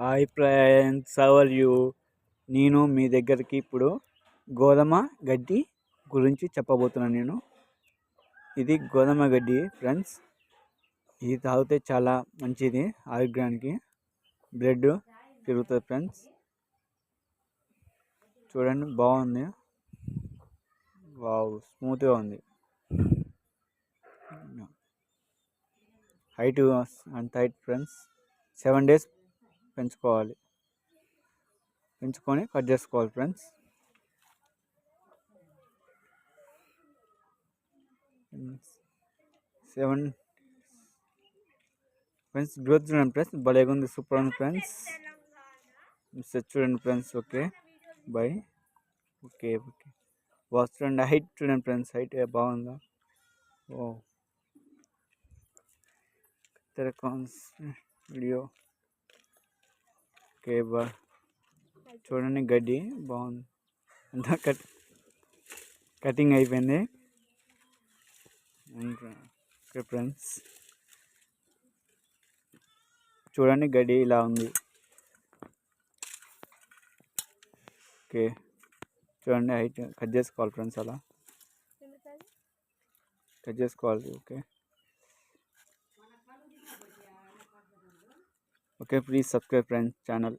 Hi friends hour you నేను మీ దగ్గరికి ఇప్పుడు గోధుమ గడ్డి గురించి చెప్పబోతున్నాను నేను. ఇది గోధుమ గడ్డి ఫ్రెండ్స్. ఇది తాగితే చాలా మంచిది ఆరోగ్యానికి బ్లడ్ పెరుగుతుంది ఫ్రెండ్స్. చూడండి బాగుంది. వావ్ స్మూత్గా ఉంది. హైట్ అంత హైట్ ఫ్రెండ్స్. సెవెన్ డేస్ పెంచుకోవాలి. పెంచుకొని కట్ చేసుకోవాలి ఫ్రెండ్స్. సెవెన్ ఫ్రెండ్స్ గ్రోత్ చూడండి ఫ్రెండ్స్. భలేగా ఉంది సూపర్ ఉంది ఫ్రెండ్స్. చూడండి friends okay. Bye. Okay okay. Watch చూడండి హైట్ చూడండి ఫ్రెండ్స్ హైట్ బాగుందా? ఓ. వీడియో. ఓకే బా చూడండి గడ్డి. బాగుంది. అంతా కట్ కటింగ్ అయిపోయింది. ఓకే ఫ్రెండ్స్ చూడండి గడ్డి ఇలా ఉంది. ఓకే. చూడండి హైట్. కట్ చేసుకోవాలి ఫ్రెండ్స్ అలా. కట్ చేసుకోవాలి. Okay. Okay please subscribe friends channel